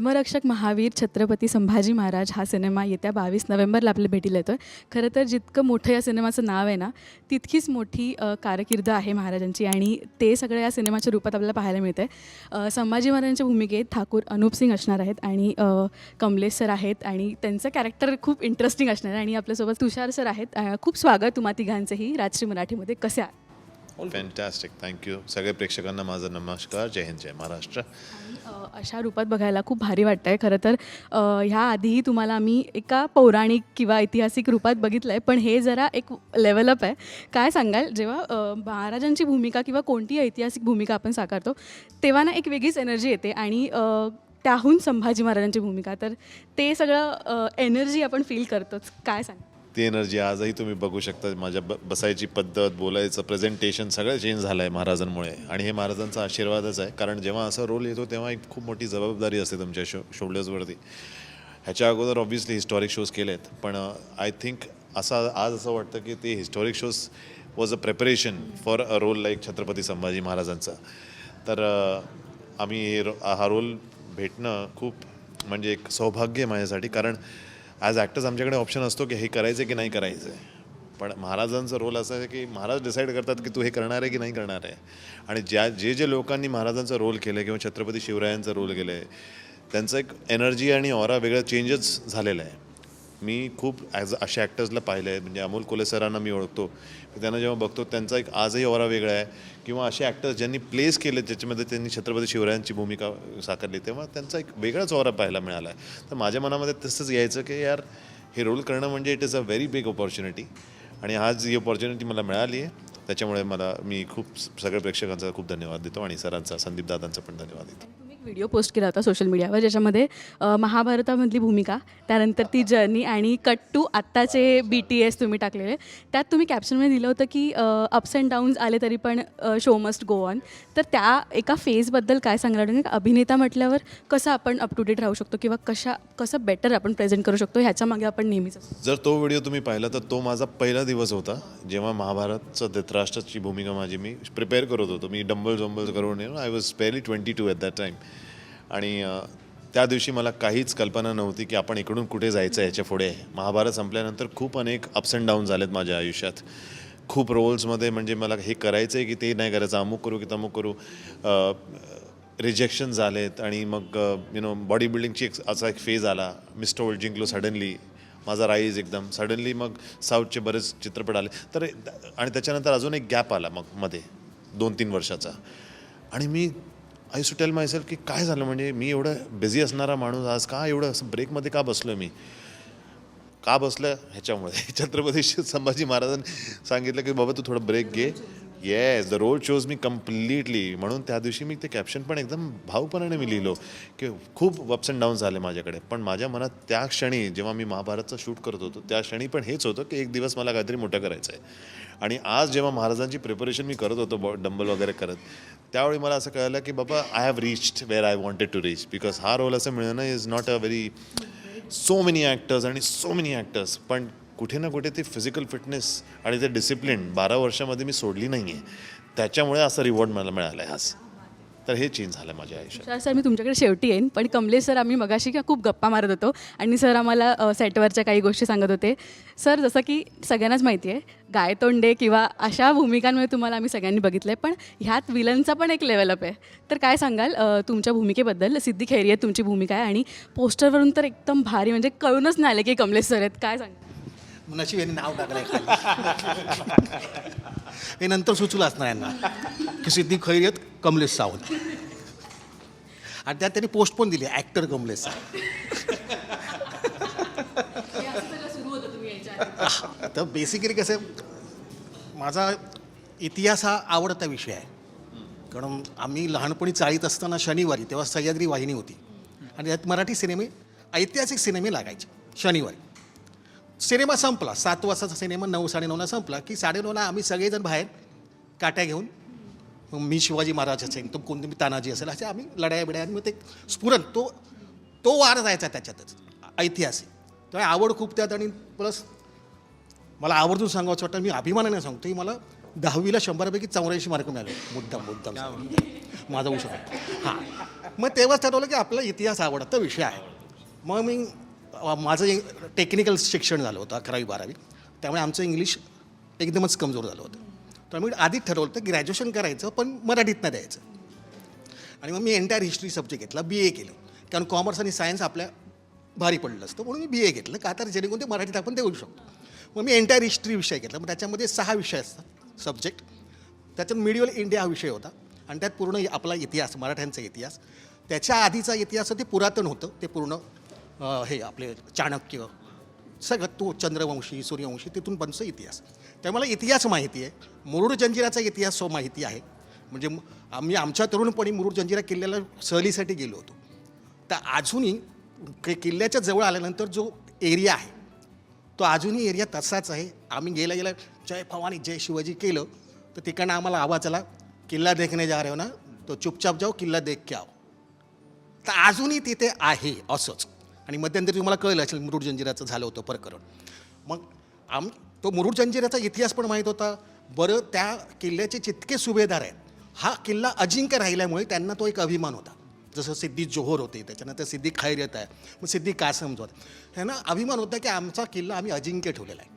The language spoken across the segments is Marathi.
धर्मरक्षक महावीर छत्रपती संभाजी महाराज हा सिनेमा येत्या बावीस नोव्हेंबरला आपल्या भेटीला येतो आहे खरं तर जितकं मोठं या सिनेमाचं नाव आहे ना तितकीच मोठी कारकीर्द आहे महाराजांची आणि ते सगळं या सिनेमाच्या रूपात आपल्याला पाहायला मिळतं आहे संभाजी महाराजांच्या भूमिकेत ठाकूर अनूप सिंग असणार आहेत आणि कमलेश सर आहेत आणि त्यांचं कॅरेक्टर खूप इंटरेस्टिंग असणार आहे आणि आपल्यासोबत तुषार सर आहेत. खूप स्वागत तुम्हा तिघांचंही राजश्री मराठीमध्ये. कसे आहात? फॅन्टॅस्टिक थँक्यू सगळ्या प्रेक्षकांना माझा नमस्कार. जय हिंद जय महाराष्ट्र. अशा रूपात बघायला खूप भारी वाटतं आहे खरं तर ह्या आधीही तुम्हाला आम्ही एका पौराणिक किंवा ऐतिहासिक रूपात बघितलं आहे पण हे जरा एक लेवलअप आहे. काय सांगाल जेव्हा महाराजांची भूमिका किंवा कोणतीही ऐतिहासिक भूमिका आपण साकारतो तेव्हा ना एक वेगळीच एनर्जी येते आणि त्याहून संभाजी महाराजांची भूमिका. तर ते सगळं एनर्जी आपण फील करतोच. काय सांग ती एनर्जी आजही तुम्ही बघू शकता. माझ्या ब बसायची पद्धत बोलायचं प्रेझेंटेशन सगळं चेंज झालं आहे महाराजांमुळे. आणि हे महाराजांचा आशीर्वादच आहे. कारण जेव्हा असा रोल येतो तेव्हा एक खूप मोठी जबाबदारी असते तुमच्या शो शोल्डर्सवरती ह्याच्या अगोदर ऑब्व्हियसली हिस्टॉरिक शोज केले आहेत पण आय थिंक असं आज असं वाटतं की ते historic shows was a preparation for a role like Chhatrapati Sambhaji महाराजांचा. तर uh, आम्ही हे रो- हा रोल भेटणं खूप म्हणजे एक सौभाग्य माझ्यासाठी. कारण ॲज ॲक्टर्स आमच्याकडे ऑप्शन असतो की हे करायचं की नाही करायचं आहे पण महाराजांचा रोल असा आहे की महाराज डिसाईड करतात की तू हे करणार आहे की नाही करणार आहे. आणि ज्या जे जे लोकांनी महाराजांचा रोल केलं आहे किंवा छत्रपती शिवरायांचा रोल केलं आहे त्यांचं एक एनर्जी आणि ऑरा वेगळा चेंजच झालेला आहे. मी खूप ॲज अशा ॲक्टर्सला पाहिलं आहे म्हणजे अमोल कोले सरांना मी ओळखतो. त्यांना जेव्हा बघतो त्यांचा एक आजही ओरा वेगळा आहे. किंवा असे ॲक्टर्स ज्यांनी प्लेस केले ज्याच्यामध्ये त्यांनी छत्रपती शिवरायांची भूमिका साकारली तेव्हा त्यांचा एक वेगळाच ओरा पाहायला मिळाला. आहे तर माझ्या मनामध्ये तसंच यायचं की यार हे रोल करणं म्हणजे it is a very big opportunity आणि आज ही ऑपॉर्च्युनिटी मला मिळाली आहे. त्याच्यामुळे मला मी खूप सगळ्या प्रेक्षकांचा खूप धन्यवाद देतो आणि सरांचा संदीप दादांचा पण धन्यवाद देतो. व्हिडिओ पोस्ट केला होता सोशल मीडियावर ज्याच्यामध्ये महाभारतामधली भूमिका त्यानंतर ती जर्नी आणि कट टू आत्ताचे बी टी एस तुम्ही टाकलेले. त्यात तुम्ही कॅप्शनमध्ये दिलं होतं की अप्स अँड डाऊन्स आले तरी पण शो मस्ट गो ऑन तर त्या एका फेजबद्दल काय सांगणार तुम्ही अभिनेता म्हटल्यावर कसं आपण अप टू डेट राहू शकतो किंवा कशा कसं बेटर आपण प्रेझेंट करू शकतो ह्याच्या मागे आपण नेहमीच जर तो व्हिडिओ तुम्ही पाहिला तर तो माझा पहिला दिवस होता जेव्हा महाभारतचं धृतराष्ट्राची भूमिका माझी मी प्रिपेअर करत होतो. मी डंबल जंबल करून I was barely twenty two at that time आणि त्या दिवशी मला काहीच कल्पना नव्हती की आपण इकडून कुठे जायचं याच्यापुढे. महाभारत संपल्यानंतर खूप अनेक अप्स अँड डाऊन झालेत माझ्या आयुष्यात. खूप रोल्समध्ये म्हणजे मला हे करायचं आहे की ते नाही करायचं अमुक करू की तमुक करू. रिजेक्शन झालेत आणि मग यु नो बॉडी बिल्डिंगची एक असा एक फेज आला. मिस्टर वर्ल्ड जिंकलो सडनली माझा राईज एकदम. सडनली मग साऊथचे बरेच चित्रपट आले. तर आणि त्याच्यानंतर अजून एक गॅप आला मग मध्ये दोन तीन वर्षाचा. आणि मी आय टू टेल मायसेल्फ की काय झालं म्हणजे मी एवढं बिझी असणारा माणूस आज का एवढं असं ब्रेकमध्ये का बसलो मी? का बसलं? ह्याच्यामुळे. छत्रपती संभाजी महाराजांनी सांगितलं की बाबा तू थोडं ब्रेक घे. Yes the road shows me completely म्हणून त्या दिवशी मी ते कॅप्शन पण एकदम भावपणाने मी लिहिलो की खूप अप्स अँड डाऊन झाले माझ्याकडे. पण माझ्या मनात त्या क्षणी जेव्हा मी महाभारतचं शूट करत होतो त्या क्षणी पण हेच होतं की एक दिवस मला काहीतरी मोठं करायचं आहे आणि आज जेव्हा महाराजांची प्रिपरेशन मी करत होतो बॉ डंबल वगैरे करत त्यावेळी मला असं कळलं की बाबा I have reached where I wanted to reach because हा रोल असं मिळणं is not a very so many actors आणि सो मेनी ॲक्टर्स पण कुठे ना कुठे ती फिजिकल फिटनेस आणि ते डिसिप्लिन बारा वर्षामध्ये मी सोडली नाही आहे त्याच्यामुळे असं रिवॉर्ड मला मिळाला आहे आज. तर हे चेंज झालं माझ्या आयुष्यात. सर मी तुमच्याकडे शेवटी येईन पण कमलेश सर आम्ही मगाशी का खूप गप्पा मारत होतो आणि सर आम्हाला अ, सेटवरच्या काही गोष्टी सांगत होते. सर जसं की सगळ्यांनाच माहिती आहे गायतोंडे किंवा अशा भूमिकांमध्ये तुम्हाला आम्ही सगळ्यांनी बघितलं आहे पण ह्यात विलनचा पण एक लेवलअप आहे. तर काय सांगाल अ, तुमच्या भूमिकेबद्दल? सिद्धी खैरियत तुमची भूमिका आहे आणि पोस्टरवरून तर एकदम भारी म्हणजे कळूनच नाही आले की कमलेश सर आहेत. काय सांगाल? नशीब यांनी नाव टाकलंय खाली. हे नंतर सुचलं असणार यांना की सिद्धी खैरियत कमलेश सावंत. आणि त्यात त्यांनी पोस्ट पण दिली ॲक्टर कमलेश सावंत. तर बेसिकली कसं आहे, माझा इतिहास हा आवडता विषय आहे. कारण आम्ही लहानपणी चाळीत असताना शनिवारी तेव्हा सह्याद्री वाहिनी होती. आणि त्यात मराठी सिनेमे ऐतिहासिक सिनेमे लागायचे शनिवारी. सिनेमा संपला. सात वाजताचा सिनेमा नऊ साडेनऊला संपला की साडेनऊला आम्ही सगळेजण बाहेर काट्या घेऊन मग मी शिवाजी महाराज असेल तो कोणते मी तानाजी असेल असे आम्ही लढाया बिड्या आणि मग ते स्फुरण तो तो वार जायचा त्याच्यातच ऐतिहासिक. त्यामुळे आवड खूप त्यात आणि प्लस मला आवर्जून सांगावं वाटतं मी अभिमानाने सांगतो की मला दहावीला शंभरापैकी चौऱ्याऐंशी मार्क मिळाले मुद्दाम मुद्दाम. माझा हुशार आहे हां. मग तेव्हाच ठरवलं की आपला इतिहास आवडता विषय आहे. मग मी माझं टेक्निकल शिक्षण झालं होतं अकरावी बारावी. त्यामुळे आमचं इंग्लिश एकदमच कमजोर झालं होतं. त्यामुळे आधीच ठरवलं होतं ग्रॅज्युएशन करायचं पण मराठीतनं द्यायचं. आणि मग मी एंटायर हिस्ट्री सब्जेक्ट घेतला बी ए केलं. कारण कॉमर्स आणि सायन्स आपल्या भारी पडलं असतं म्हणून मी बी ए घेतलं. का तर जेणेकरून ते मराठीत आपण देऊ शकतो. मग मी एंटायर हिस्ट्री विषय घेतला. मग त्याच्यामध्ये सहा विषय असतात सब्जेक्ट त्याच्यात मिडिवल इंडिया हा विषय होता. आणि त्यात पूर्ण आपला इतिहास मराठ्यांचा इतिहास. त्याच्या आधीचा इतिहास ते पुरातन होतं ते पूर्ण हे आपले चाणक्य सगळं तो चंद्रवंशी सूर्यवंशी तिथून बनचं इतिहास. त्यामुळे मला इतिहास माहिती आहे. मुरुड जंजिराचा इतिहास सो माहिती आहे. म्हणजे आम्ही आमच्या तरुणपणी मुरुड जंजिरा किल्ल्याला सहलीसाठी गेलो होतो. तर अजूनही कि- किल्ल्याच्या जवळ आल्यानंतर जो एरिया आहे तो अजूनही एरिया तसाच आहे. आम्ही गेल्या गेल्या जय भवानी जय शिवाजी केलं तर तिकडनं आम्हाला आवाज आला किल्ला देखणे जा रे हो ना तो चुपचाप जाऊ किल्ला देख के आओ. तर अजूनही तिथे आहे असंच. आणि मध्यंतरी तुम्हाला कळलं असेल मुरुड जंजिराचं झालं होतं प्रकरण. मग आम तो मुरुड जंजिराचा इतिहास पण माहीत होता. बरं त्या किल्ल्याचे जितके सुभेदार आहेत हा किल्ला अजिंक्य राहिल्यामुळे त्यांना तो एक अभिमान होता. जसं सिद्धी जोहर होते त्याच्यानंतर सिद्धी खैरत आहे मग सिद्धी कासम जो त्यांना अभिमान होता की आमचा किल्ला आम्ही अजिंक्य ठेवलेला आहे.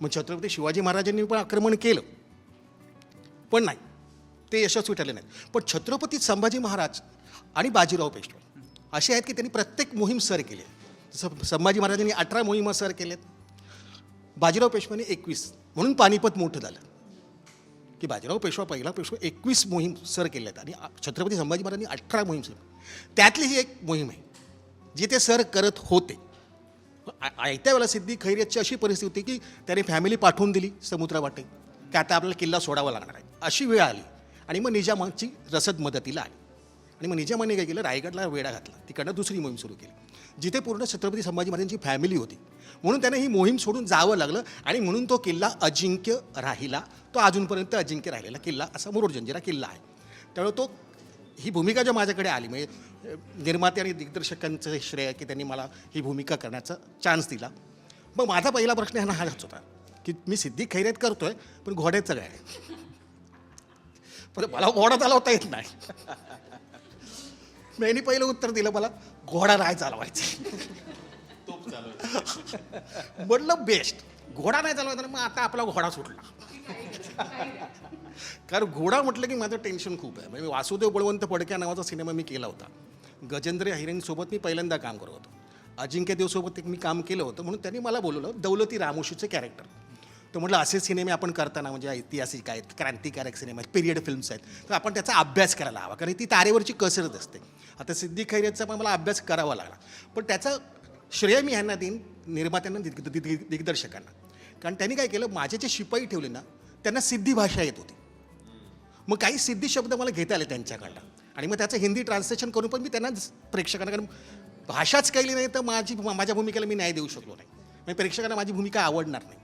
मग छत्रपती शिवाजी महाराजांनी पण आक्रमण केलं. पण नाही ते यशस्वी ठरले नाहीत. पण छत्रपती संभाजी महाराज आणि बाजीराव पेशवे असे आहेत की त्यांनी प्रत्येक मोहीम सर केली. जसं संभाजी महाराजांनी अठरा मोहिमा सर केल्यात बाजीराव पेशवाने एकवीस म्हणून पानिपत मोठं झालं. की बाजीराव पेशवा पहिला पेशवा एकवीस मोहीम सर केल्यात आणि छत्रपती संभाजी महाराजांनी अठरा मोहीम सर त्यातली ही एक मोहीम आहे जी ते सर करत होते. आयत्या वेळेला सिद्धी खैरियतची अशी परिस्थिती होती की त्याने फॅमिली पाठवून दिली समुद्रावाटे की आता आपल्याला किल्ला सोडावा लागणार आहे. अशी वेळ आली आणि मग निजामाची रसद मदतीला आली. आणि मग निजामाने काय केलं? रायगडला वेढा घातला. तिकडनं दुसरी मोहीम सुरू केली. जिथे पूर्ण छत्रपती संभाजी महाराजांची फॅमिली होती. म्हणून त्याने ही मोहीम सोडून जावं लागलं आणि म्हणून तो किल्ला अजिंक्य राहिला. तो अजूनपर्यंत अजिंक्य राहिलेला किल्ला असा मुरुड जंजिरा किल्ला आहे. त्यामुळे तो ही भूमिका जेव्हा माझ्याकडे आली म्हणजे निर्माते आणि दिग्दर्शकांचं श्रेय आहे की त्यांनी मला ही भूमिका करण्याचा चान्स दिला. मग माझा पहिला प्रश्न ह्यांना हाच होता की मी सिद्धी खैरेत करतोय पण घोड्याचं काय पण मला घोडा चालवता येत नाही. मी यांनी पहिलं उत्तर दिलं मला घोडा नाही चालवायचा. म्हटलं बेस्ट घोडा नाही चालवायचा ना, मग आता आपला घोडा सुटला. कारण घोडा म्हटलं की माझं टेन्शन खूप आहे. म्हणजे वासुदेव बळवंत फडक्या नावाचा सिनेमा मी केला होता. गजेंद्र हिरेंसोबत मी पहिल्यांदा काम करत होतो. अजिंक्य देवसोबत एक मी काम केलं होतं म्हणून त्यांनी मला बोलवलं दौलती रामोशीचे कॅरेक्टर तर म्हटलं असे सिनेमे आपण करताना म्हणजे ऐतिहासिक आहेत क्रांतिकारक सिनेमा आहेत पिरियड फिल्म्स आहेत तर आपण त्याचा अभ्यास करायला हवा. कारण ती तारेवरची कसरत असते. आता सिद्धी खैरेचा पण मला अभ्यास करावा लागला. पण त्याचा श्रेय मी ह्यांना देईन निर्मात्यांना दिग्दर्शकांना. कारण त्यांनी काय केलं माझे जे शिपाई ठेवले ना त्यांना सिद्धी भाषा येत होती. मग काही सिद्धी शब्द मला घेता आले त्यांच्याकडनं. आणि मग त्याचं हिंदी ट्रान्सलेशन करून पण मी त्यांना प्रेक्षकांना कारण भाषाच कळली नाही तर माझी माझ्या भूमिकेला मी न्याय देऊ शकलो नाही. म्हणजे प्रेक्षकांना माझी भूमिका आवडणार नाही.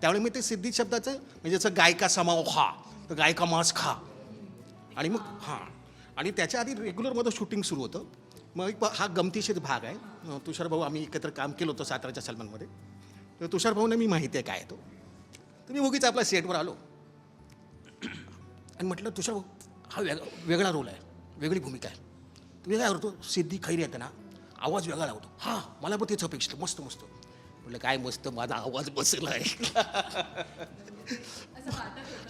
त्यामुळे मी ते सिद्धी शब्दाचं म्हणजे जसं गायका समाव खा तर गायका मांस खा. आणि मग हां. आणि त्याच्या आधी रेग्युलरमध्ये शूटिंग सुरू होतं. मग एक हा गमतीशीर भाग आहे. तुषार भाऊ आम्ही एकत्र काम केलं होतं साताराच्या सलमानमध्ये. तर तुषार भाऊने मी माहिती आहे काय आहे तो. तर मी उगीच आपल्या सेटवर आलो. आणि म्हटलं तुषार भाऊ हा वेग वेगळा रोल आहे. वेगळी भूमिका आहे. तुम्ही काय करतो सिद्धी खैरी येते ना आवाज वेगळा लावतो. हां मला पण तेच अपेक्षित. मस्त मस्त. म्हटलं काय मस्त माझा आवाज बसला आहे.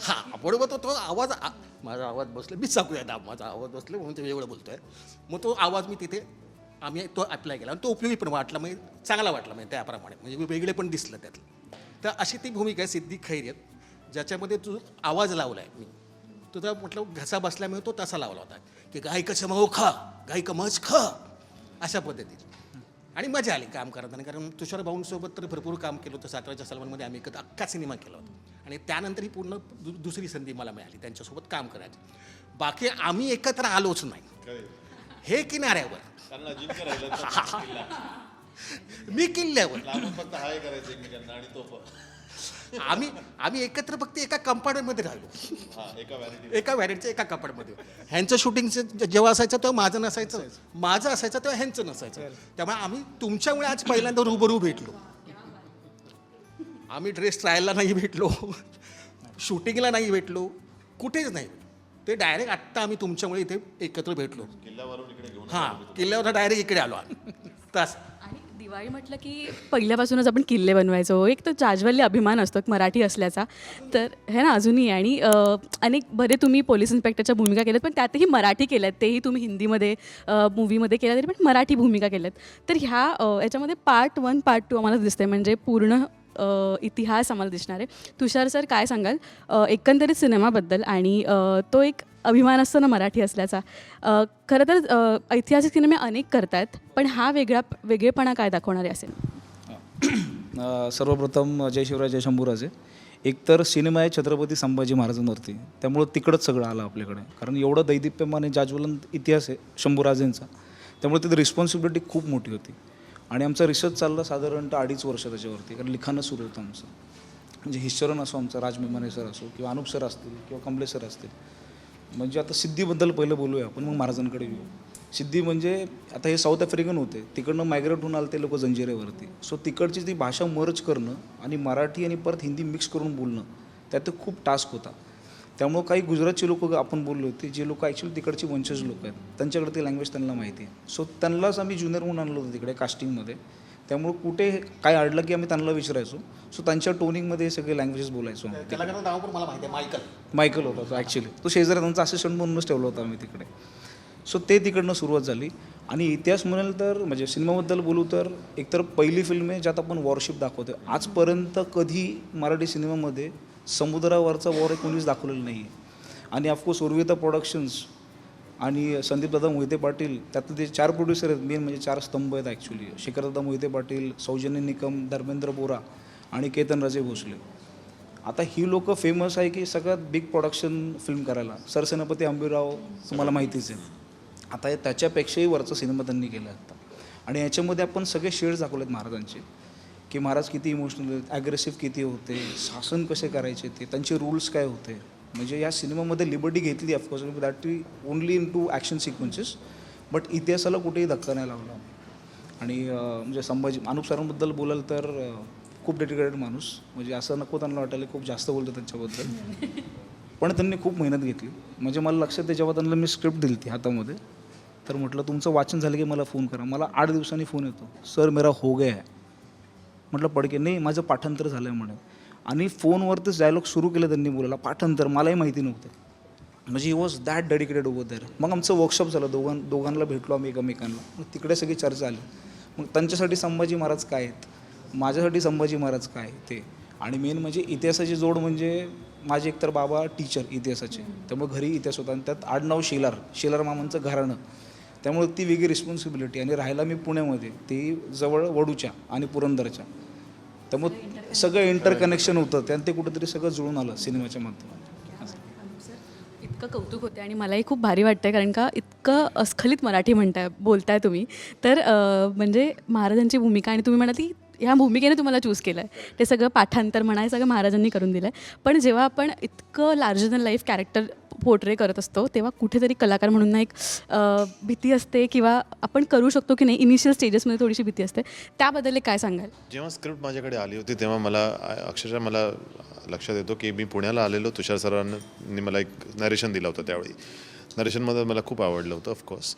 हां बरोबर तो तो आवाज आ- माझा आवाज बसला मीच सांगूया ना माझा आवाज बसला म्हणून ते वेगळं बोलतोय. मग तो आवाज मी तिथे आम्ही तो अप्लाय केला. आणि तो उपयोगी पण वाटला म्हणजे चांगला वाटला म्हणजे त्याप्रमाणे म्हणजे वेगळे पण दिसलं त्यातलं. तर अशी ती भूमिका आहे सिद्धी खैरियत ज्याच्यामध्ये तू आवाज लावला आहे मी तुझा म्हटलं घसा बसल्यामुळे तो तसा लावला होता. की गाय कसं मग खा गाय कमच ख अशा पद्धतीत आणि मजा आली काम करताना. कारण तुषार भाऊंसोबत तर भरपूर काम केलं होतं. साताराच्या सलमानमध्ये आम्ही एकत्र अख्खा सिनेमा केला होता. आणि त्यानंतर ही पूर्ण दु दुसरी संधी मला मिळाली त्यांच्यासोबत काम करायची. बाकी आम्ही एकत्र आलोच नाही. हे किनाऱ्यावर. मी किल्ल्यावर. आम्ही आम्ही एकत्र फक्त एका कंपार्टमेंटमध्ये राहिलो. हा एका व्हॅनिटी एका व्हॅरेटच्या एका कपाटमध्ये ह्यांचं शूटिंगचं जेव्हा असायचं तेव्हा माझं नसायचं. माझं असायचं तेव्हा ह्यांचं नसायचं. त्यामुळे आम्ही तुमच्यामुळे आज पहिल्यांदा रूबरू भेटलो. आम्ही ड्रेस ट्रायलला नाही भेटलो. शूटिंगला नाही भेटलो. कुठेच नाही. ते डायरेक्ट आत्ता आम्ही तुमच्यामुळे इथे एकत्र भेटलो. किल्ल्यावरून घेऊन हां किल्ल्यावर डायरेक्ट इकडे आलो आम्ही. तस. दिवाळी म्हटलं की पहिल्यापासूनच आपण किल्ले बनवायचो. एक तर जाज्वल्य अभिमान असतो एक मराठी असल्याचा. तर हे ना अजूनही. आणि अनेक बरे तुम्ही पोलीस इन्स्पेक्टरच्या भूमिका केल्यात पण त्यातही मराठी केल्यात. तेही तुम्ही हिंदीमध्ये मूवीमध्ये केल्या तरी पण मराठी भूमिका केल्यात. तर ह्या याच्यामध्ये पार्ट वन पार्ट टू आम्हाला दिसते म्हणजे पूर्ण इतिहास आम्हाला दिसणार आहे. तुषार सर काय सांगाल? एकंदरीत सिनेमाबद्दल आणि तो एक अभिमान असतो ना मराठी असल्याचा. खरं तर ऐतिहासिक सिनेमे अनेक करतात पण हा वेगळा वेगळेपणा काय दाखवणारे असेल? सर्वप्रथम जय शिवराय जय शंभूराजे. एकतर सिनेमा आहे छत्रपती संभाजी महाराजांवरती त्यामुळं तिकडंच सगळं आलं आपल्याकडे. कारण एवढं दैदिप्यमान आणि जाज्वलंत इतिहास आहे शंभूराजेंचा. त्यामुळे तिथे रिस्पॉन्सिबिलिटी खूप मोठी होती. आणि आमचा रिसर्च चालला साधारणतः अडीच वर्ष त्याच्यावरती कारण लिखाणं सुरू होतं आमचं. म्हणजे हिस्टरन असो आमचा राजमेमाने सर असो किंवा अनुप सर असतील किंवा कमले सर असतील. म्हणजे आता सिद्धीबद्दल पहिलं बोलूया आपण मग महाराजांकडे येऊ. सिद्धी म्हणजे आता हे साऊथ आफ्रिकन होते तिकडनं मायग्रेट होऊन आले ते लोक जंजिरेवरती. सो तिकडची ती भाषा मर्ज करणं आणि मराठी आणि परत हिंदी मिक्स करून बोलणं त्यात खूप टास्क होता. त्यामुळं काही गुजरातची लोक आपण बोललो होते जे लोक ॲक्च्युली तिकडची वंशज लोक आहेत त्यांच्याकडे ते लँग्वेज त्यांना माहिती आहे. सो त्यांनाच आम्ही ज्युनियर म्हणून आणलं होतं तिकडे कास्टिंगमध्ये त्यामुळं कुठे काय अडलं की आम्ही त्यांना विचारायचो. सो त्यांच्या टोनिंगमध्ये सगळे लँग्वेजेस बोलायचो आम्ही. त्याला नाव पण मला माहिती आहे मायकल मायकल होता तो ॲक्च्युली तो शेजारी त्यांचा असिस्टंट म्हणूनच ठेवला होता आम्ही तिकडे. सो ते तिकडनं सुरुवात झाली. आणि इतिहास म्हणाल तर म्हणजे सिनेमाबद्दल बोलू तर एकतर पहिली फिल्म आहे ज्यात आपण वॉरशिप दाखवतो आजपर्यंत कधी मराठी सिनेमामध्ये समुद्रावरचा वॉर कोणीच दाखवलेलं नाही आहे आणि ऑफकोर्स उर्विता प्रोडक्शन्स आणि संदीपदादा मोहिते पाटील त्यातले ते चार प्रोड्युसर आहेत मेन म्हणजे चार स्तंभ आहेत ॲक्च्युली शेखरदादा मोहिते पाटील सौजन्य निकम धर्मेंद्र बोरा आणि केतन राजे भोसले. आता ही लोकं फेमस आहे की सगळ्यात बिग प्रोडक्शन फिल्म करायला. सरसेनापती आंबीराव तुम्हाला माहितीच आहे. आता हे त्याच्यापेक्षाही वरचा सिनेमा त्यांनी केला आता. आणि याच्यामध्ये आपण सगळे शेड्स दाखवलेत महाराजांचे. की महाराज किती इमोशनल ॲग्रेसिव्ह किती होते शासन कसे करायचे ते त्यांचे रूल्स काय होते? म्हणजे या सिनेमामध्ये लिबर्टी घेतली of course that we only in two action sequences but इतिहासाला कुठेही धक्का नाही लावला. आणि म्हणजे संभाजी अनुप सरांबद्दल बोलाल तर खूप डेडिकेटेड माणूस. म्हणजे असं नको त्यांना वाटायला खूप जास्त बोलतो त्यांच्याबद्दल. पण त्यांनी खूप मेहनत घेतली. म्हणजे मला लक्षात आहे जेव्हा त्यांना मी स्क्रिप्ट दिली ती हातामध्ये तर म्हटलं तुमचं वाचन झालं की मला फोन करा. मला आठ दिवसांनी फोन येतो. सर मेरा हो गया है. म्हटलं पडके नाही माझं पाठांतर झालं आहे म्हणे. आणि फोनवरतीच डायलॉग सुरू केलं त्यांनी बोलायला पाठांतर मलाही माहिती नव्हतं. म्हणजे he was that dedicated over there मग आमचं वर्कशॉप झालं दोघां दोघांना भेटलो आम्ही एकमेकांना. मग तिकडे सगळी चर्चा आली. मग त्यांच्यासाठी संभाजी महाराज काय आहेत? माझ्यासाठी संभाजी महाराज काय ते? आणि मेन म्हणजे इतिहासाची जोड म्हणजे माझे एकतर बाबा टीचर इतिहासाचे. त्यामुळे घरी इतिहास होता आणि त्यात आडनाव शेलार शेलार मामांचं घराणं. त्यामुळे ती वेगळी रिस्पॉन्सिबिलिटी आणि राहायला मी पुण्यामध्ये ती जवळ वडूच्या आणि पुरंदरच्या. त्यामुळे सगळं इंटरकनेक्शन होतं त्यानं ते कुठेतरी सगळं जुळून आलं सिनेमाच्या माध्यमातून. इतकं कौतुक होते आणि मलाही खूप भारी वाटतं कारण का इतकं अस्खलित मराठी म्हणताय बोलताय तुम्ही. तर म्हणजे महाराजांची भूमिका आणि तुम्ही म्हणाल ती ह्या भूमिकेने तुम्हाला चूज केलं आहे ते सगळं पाठांतर म्हणा हे सगळं महाराजांनी करून दिलं आहे पण जेव्हा आपण इतकं larger than life character portray करत असतो तेव्हा कुठेतरी कलाकार म्हणून ना एक भीती असते किंवा आपण करू शकतो की नाही इनिशियल स्टेजेसमध्ये थोडीशी भीती असते. त्याबद्दल काय सांगाल? जेव्हा स्क्रिप्ट माझ्याकडे आली होती तेव्हा मला अक्षरशः मला लक्षात येतो की मी पुण्याला आलेलो तुषार सरांनी मला एक नरेशन दिलं होतं त्यावेळी. नरेशनमध्ये मला खूप आवडलं होतं ऑफकोर्स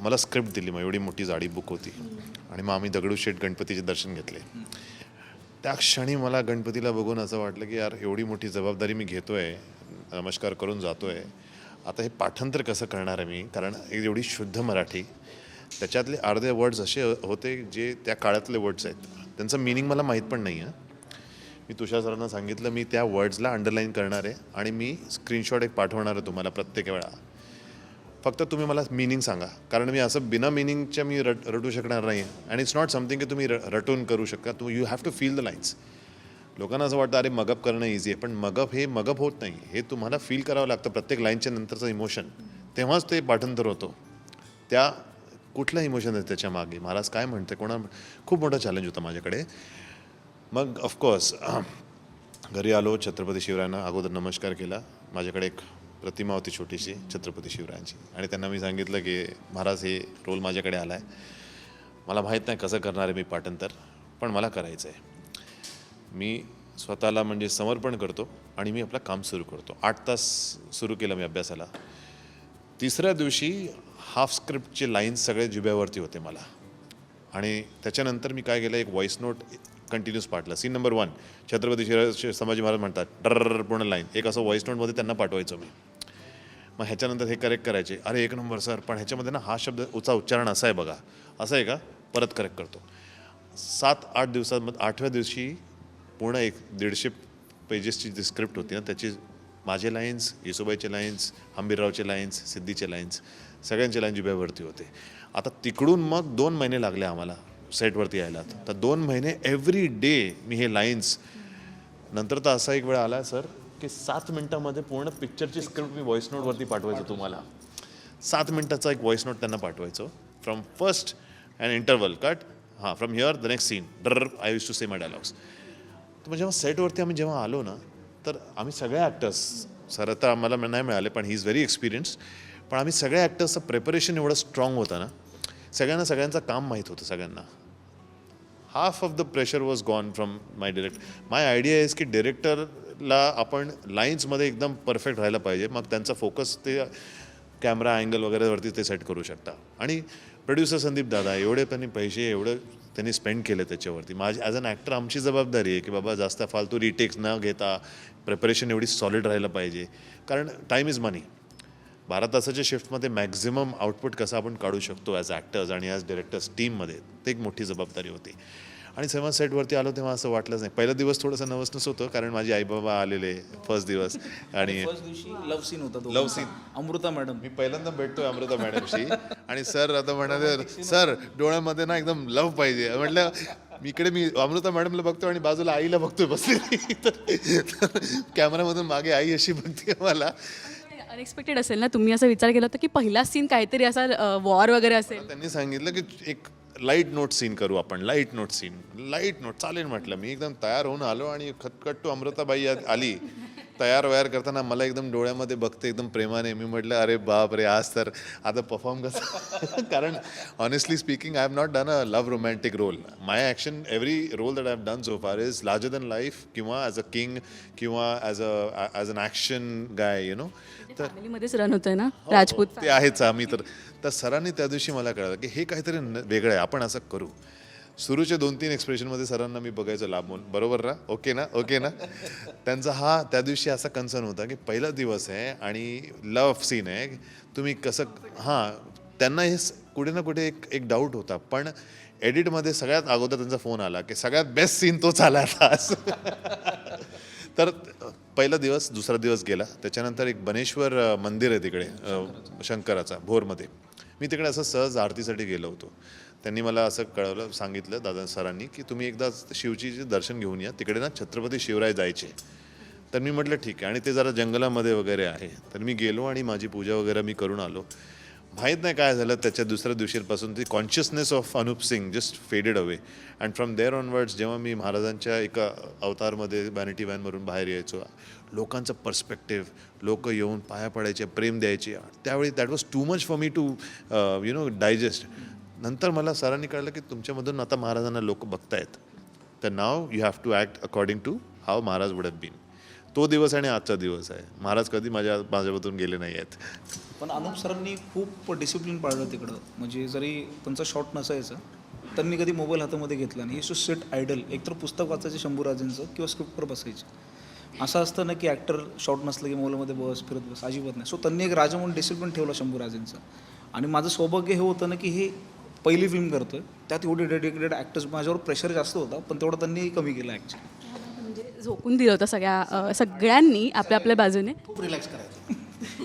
मला स्क्रिप्ट दिली मग एवढी मोठी जाडी बुक होती. आणि मग आम्ही दगडूशेठ गणपतीचे दर्शन घेतले. त्या क्षणी मला गणपतीला बघून असं वाटलं की यार एवढी मोठी जबाबदारी मी घेतो आहे नमस्कार करून जातो आहे आता हे पाठांतर कसं करणार आहे मी? कारण एवढी शुद्ध मराठी. त्याच्यातले अर्धे वर्ड्स असे होते जे त्या काळातले वर्ड्स आहेत. त्यांचं मिनिंग मला माहीत पण नाही आहे मी तुषार सरांना सांगितलं मी त्या वर्ड्सला अंडरलाईन करणार आहे आणि मी स्क्रीनशॉट एक पाठवणार आहे तुम्हाला प्रत्येक वेळा. फक्त तुम्ही मला मिनिंग सांगा. कारण मी असं बिना मिनिंगच्या मी रट रटू शकणार नाही आणि इट्स नॉट समथिंग की तुम्ही र रटून करू शकता. तू you have to feel the lines लोकांना असं वाटतं अरे मगअप करणं इझी आहे. पण मगअप हे मगअप होत नाही हे तुम्हाला फील करावं लागतं प्रत्येक लाईनच्या नंतरचं इमोशन तेव्हाच ते पाठांतर होतो. त्या कुठलं इमोशन आहे त्याच्यामागे? महाराज काय म्हणते कोणा खूप मोठा चॅलेंज होता माझ्याकडे. मग ऑफकोर्स घरी आलो छत्रपती शिवरायांना अगोदर नमस्कार केला. माझ्याकडे एक प्रतिमा होती छोटीशी छत्रपती शिवरायांची. आणि त्यांना मी सांगितलं की महाराज हे रोल माझ्याकडे आला आहे मला माहीत नाही कसं करणार आहे मी पाटंतर पण मला करायचं आहे मी स्वतःला म्हणजे समर्पण करतो आणि मी आपलं काम सुरू करतो. आठ तास सुरू केलं मी अभ्यासाला. तिसऱ्या दिवशी हाफ स्क्रिप्टचे लाईन्स सगळे जुब्यावरती होते मला. आणि त्याच्यानंतर मी काय केलं एक voice note continuous पाठलं. Scene number one Chhatrapati Shivaji Sambhaji Maharaj म्हणतात डर पूर्ण लाईन. एक असं व्हॉइस नोटमध्ये त्यांना पाठवायचो मी. मग ह्याच्यानंतर हे करेक्ट करायचे. अरे एक नंबर सर. पण ह्याच्यामध्ये ना हा शब्द उचा उच्चारण असा आहे बघा. असं आहे का? परत करेक्ट करतो. सात आठ दिवसात आठव्या दिवशी पूर्ण एक दीडशे पेजेसची जी स्क्रिप्ट होती ना त्याची माझे लाईन्स येसुबाईचे लाईन्स हंबीररावचे लाईन्स सिद्धीचे लाईन्स सगळ्यांचे लाईन जिब्यावरती होते. आता तिकडून मग दोन महिने लागले आम्हाला सेटवरती यायला. तर दोन महिने एव्हरी डे मी हे लाईन्स नंतर तर असा एक वेळ आला सर की सात मिनटामध्ये पूर्ण पिक्चरची स्क्रिप्ट मी व्हॉइस नोटवरती पाठवायचो तुम्हाला. सात मिनटाचा एक व्हॉइस नोट त्यांना पाठवायचो. From first and interval cut हां from here the next scene der I use to say my dialogues तर मग जेव्हा सेटवरती आम्ही जेव्हा आलो ना तर आम्ही सगळ्या ॲक्टर्स सर आता आम्हाला नाही मिळाले पण ही इज व्हेरी एक्सपिरियन्स पण आम्ही सगळ्या ॲक्टर्सचं प्रिपरेशन एवढं स्ट्रॉंग होतं ना सगळ्यांना सगळ्यांचं काम माहीत होतं सगळ्यांना. Half of the pressure was gone from my direct my idea is की डिरेक्टर ला आपण लाईन्समध्ये एकदम परफेक्ट राहायला पाहिजे. मग त्यांचा फोकस ते कॅमेरा अँगल वगैरेवरती ते सेट करू शकता. आणि प्रोड्युसर संदीप दादा एवढे त्यांनी पैसे एवढं त्यांनी स्पेंड केले त्याच्यावरती. माझी ॲज अन ॲक्टर आमची जबाबदारी आहे की बाबा जास्त फालतू रिटेक्स न घेता प्रिपरेशन एवढी सॉलिड राहायला पाहिजे. कारण टाईम इज मनी बारा तासाच्या शिफ्टमध्ये मॅक्झिमम आउटपुट कसं आपण काढू शकतो ॲज ॲक्टर्स आणि ॲज डिरेक्टर्स टीममध्ये ते एक मोठी जबाबदारी होती. आणि जेव्हा सेटवरती आलो तेव्हा असं वाटलंच नाही. पहिला दिवस थोडंसं नवसनस होतं कारण माझी आई बाबा आलेले फर्स्ट दिवस. आणि फर्स्ट दिवशी लव्ह सीन होता तो. Love scene. अमृता मॅडम. मी पहिल्यांदा भेटतोय अमृता मॅडमशी. आणि सर आता म्हणाले सर डोळ्यामध्ये ना एकदम लव पाहिजे. म्हटलं मी इकडे मी अमृता मॅडमला बघतो आणि बाजूला आईला बघतोय बसलेली. तर कॅमेरामधून मागे आई अशी बघते मला. अनएक्सपेक्टेड असेल ना तुम्ही असा विचार केला होता की पहिला सीन काहीतरी असा वॉर वगैरे असेल. त्यांनी सांगितलं की एक लाइट नोट सीन करू आपण light note scene light note चालेल म्हटलं मी. एकदम तयार होऊन आलो आणि खटखट टू अमृताबाई आली. तयार वयार करताना मला एकदम डोळ्यामध्ये बघते एकदम प्रेमाने. मी म्हटलं अरे बाप रे आज तर आता परफॉर्म कसं कारण honestly speaking I have not done a love romantic role my action every role that I have done so far is larger than life किंवा ॲज अ किंग किंवा as a as an action guy you know तर रन होतोय ना? राजपूत ते आहेच आम्ही तर. तर सरांनी त्या दिवशी मला कळलं की हे काहीतरी वेगळं आहे. आपण असं करू. सुरूच्या दोन तीन एक्सप्रेशनमध्ये सरांना मी बघायचो लांबून. बरोबर ना? ओके ना? ओके ना? त्यांचा हा त्या दिवशी असा कन्सर्न होता की पहिला दिवस आहे आणि लव्ह सीन आहे. तुम्ही कसं हां त्यांना हे कुठे ना कुठे एक एक डाऊट होता. पण एडिटमध्ये सगळ्यात अगोदर त्यांचा फोन आला की सगळ्यात बेस्ट सीन तोच आला आता. तर पहिला दिवस दुसरा दिवस गेला. त्याच्यानंतर एक बनेश्वर मंदिर आहे तिकडे शंकराचा भोरमध्ये. मी तिकडे असं सहज आरतीसाठी गेलो होतो. त्यांनी मला असं कळवलं सांगितलं दादा सरांनी की तुम्ही एकदा शिवजीचे दर्शन घेऊन या तिकडे ना छत्रपती शिवराय जायचे. तर मी म्हटलं ठीक आहे. आणि ते जरा जंगलामध्ये वगैरे आहे. तर मी गेलो आणि माझी पूजा वगैरे मी करून आलो. माहीत नाही काय झालं त्याच्या दुसऱ्या दिवशीपासून ती consciousness of Anup Singh just faded away and from there onwards जेव्हा मी महाराजांच्या एका अवतारमध्ये वॅनिटी व्हॅनवरून बाहेर यायचो लोकांचं पर्स्पेक्टिव्ह लोक येऊन पाया पडायचे प्रेम द्यायचे त्यावेळी that was too much for me to you know digest नंतर मला सरांनी कळलं की तुमच्यामधून आता महाराजांना लोक बघतायत. तर नाव you have to act according to how Maharaj would have been तो दिवस आणि आजचा दिवस आहे. महाराज कधी माझ्या माझ्यामधून गेले नाही आहेत. पण अनुप सरांनी खूप डिसिप्लिन पाळलं तिकडं. म्हणजे जरी त्यांचा शॉट नसायचा त्यांनी कधी मोबाईल हातामध्ये घेतला नाही. सो सेट आयडल एकतर पुस्तक वाचायचे शंभूराजेंचं किंवा स्क्रिप्टवर बसायचे. असं असतं ना की ॲक्टर शॉट नसलं की मोबाईलमध्ये बस फिरत बस अजिबात नाही. सो त्यांनी एक राजा म्हणून डिसिप्लिन ठेवला शंभूराजेंचं. आणि माझं सौभाग्य हे होतं ना की हे पहिली फिल्म करतोय त्यात एवढे डेडिकेटेड ॲक्टर्स माझ्यावर प्रेशर जास्त होता पण तेवढं त्यांनी कमी केलं ॲक्च्युली म्हणजे झोकून दिलं होतं सगळ्या सगळ्यांनी आपल्या आपल्या बाजूने. खूप रिलॅक्स करायचं.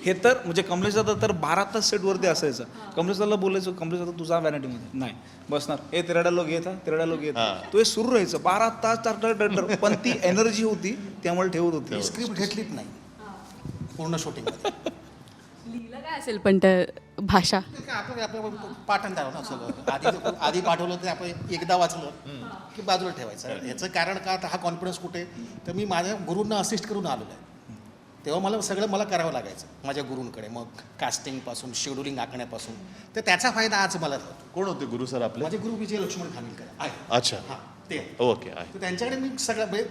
हे तर म्हणजे कमलेश दादा तर बारा तास सेटवरती असायचं. कमलेश दादाला बोलायचं कमलेश दादा तुझा व्हॅनिटीमध्ये नाही बसणार ए तेरा लोक येता तेरा लोक येता तो हे सुरू राहायचं. बारा तास चार तास डर पण ती एनर्जी होती ती आम्हाला ठेवत होती. स्क्रिप्ट घेतलीच नाही. पूर्ण शूटिंगमध्ये लिहिलं काय असेल पण त्या भाषा. आपण ना सगळं. आधी आधी पाठवलं तर आपण एकदा वाचलं की बाजूला ठेवायचं. याचं कारण का आता हा कॉन्फिडन्स कुठे? तर मी माझ्या गुरूंना असिस्ट करून आलेलो आहे. तेव्हा मला सगळं मला करावं लागायचं माझ्या गुरूंकडे. मग कास्टिंगपासून शेड्युलिंग आखण्यापासून. तर त्याचा फायदा आज मला होतो कोण होते गुरु सर आपले? माझे गुरु विजय लक्ष्मण खानविलकर. आहे. अच्छा. हां ते. आहे. ओके आहे. तर त्यांच्याकडे मी सगळं म्हणजे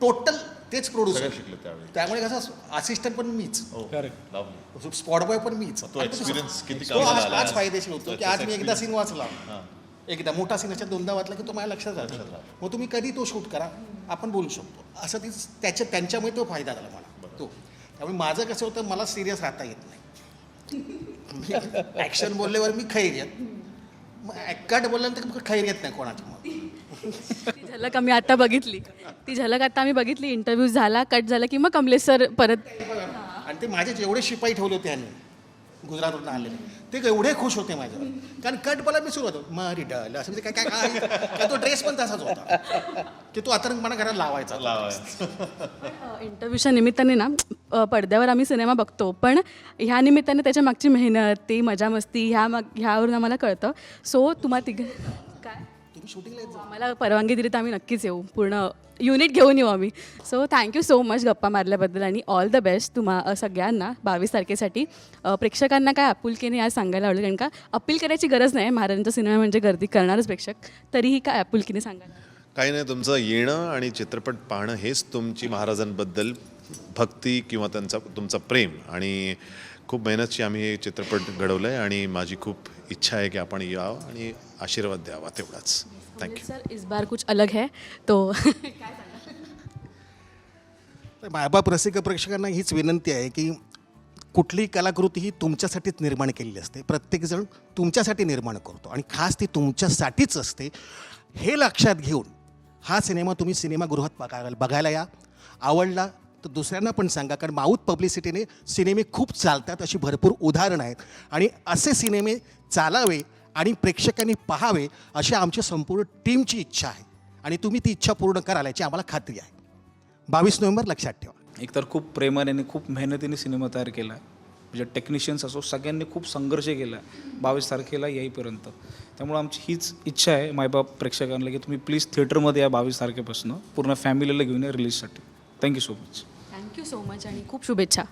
टोटल तेच प्रोड्युसर सगळं शिकले त्यावेळी. त्यामुळे कसं असिस्टंट पण मीच. स्पॉट बॉय पण मीच. तो किती आज आला. फायदेशीर होतो. की आज मी एकदा सीन वाचला. हां. एकदा मोठा सीन याच्यात दोनदा वाचला की तो माझ्या लक्षात राहतो. मग तुम्ही कधी तो शूट करा आपण बोलू शकतो. असं ती त्याच्या त्यांच्यामुळे तो फायदा झाला मला. तो. त्यामुळे माझं कसं होतं मला सिरियस राहता येत नाही. ॲक्शन बोलल्यावर मी खैर मग कट बोलल्यानंतर खैर येत नाही कोणाची मग ती झलक आम्ही आता बघितली. ती झलक आता आम्ही बघितली इंटरव्ह्यू झाला कट झाला की मग कमलेश सर परत आणि ते माझे जेवढे शिपाई ठेवले होते यांनी गुजरातवरून आलेले ते एवढे खुश होते माझ्यावर. कारण कट बोला मी सुरुवात होतो मारी डाल असं म्हणजे काय काय काय? काय तो ड्रेस पण तसाच होता. की तो अतरंगपणा घरात लावायचा. लावायचं. इंटरव्ह्यूच्या निमित्ताने ना पडद्यावर आम्ही सिनेमा बघतो. पण ह्या निमित्ताने त्याच्या मागची मेहनत ती मजा मस्ती ह्या माग ह्यावरून आम्हाला कळतं. सो तुम्हा तिघ तुम्ही शूटिंगला येत जा. आम्हाला परवानगी दिली तर आम्ही नक्कीच येऊ. पूर्ण युनिट घेऊन येऊ आम्ही. सो थँक्यू सो मच गप्पा मारल्याबद्दल आणि ऑल द बेस्ट तुम्हा सगळ्यांना बावीस तारखेसाठी. अ, प्रेक्षकांना काय आपुलकीने आज सांगायला आवडेल कारण का अपील करायची गरज नाही. महाराजांचा सिनेमा म्हणजे गर्दी करणारच प्रेक्षक. तरीही काय आपुलकीने सांगायला? काही नाही तुमचं येणं आणि चित्रपट पाहणं हेच तुमची महाराजांबद्दल भक्ती किंवा त्यांचा तुमचं प्रेम. आणि खूप मेहनतची आम्ही हे चित्रपट घडवलं आहे आणि माझी खूप इच्छा आहे की आपण यावं आणि आशीर्वाद द्यावा तेवढाच. थँक्यू सर इस बार कुछ अलग है तो तर मायबाप रसिक प्रेक्षकांना हीच विनंती आहे की कुठलीही कलाकृती ही तुमच्यासाठीच निर्माण केलेली असते. प्रत्येकजण तुमच्यासाठी निर्माण करतो आणि खास ती तुमच्यासाठीच असते. हे लक्षात घेऊन हा सिनेमा तुम्ही सिनेमागृहात बघायला बघायला या. आवडला तर दुसऱ्यांना पण सांगा कारण माऊथ पब्लिसिटीने सिनेमे खूप चालतात अशी भरपूर उदाहरणं आहेत. आणि असे सिनेमे चालावे आणि प्रेक्षकांनी पाहावे अशी आमची संपूर्ण टीमची इच्छा आहे. आणि तुम्ही ती इच्छा पूर्ण कराल याची आम्हाला खात्री आहे. बावीस नोव्हेंबर लक्षात ठेवा. एकतर खूप प्रेमाने आणि खूप मेहनतीने सिनेमा तयार केला. आहे म्हणजे टेक्निशियन्स असो सगळ्यांनी खूप संघर्ष केला. आहे बावीस तारखेला येईपर्यंत. त्यामुळे आमची हीच इच्छा आहे मायबाप प्रेक्षकांना की तुम्ही प्लीज थिएटरमध्ये या बावीस तारखेपासून. पूर्ण फॅमिलीला घेऊन या रिलीजसाठी thank you so much thank you so much आणि खूप शुभेच्छा.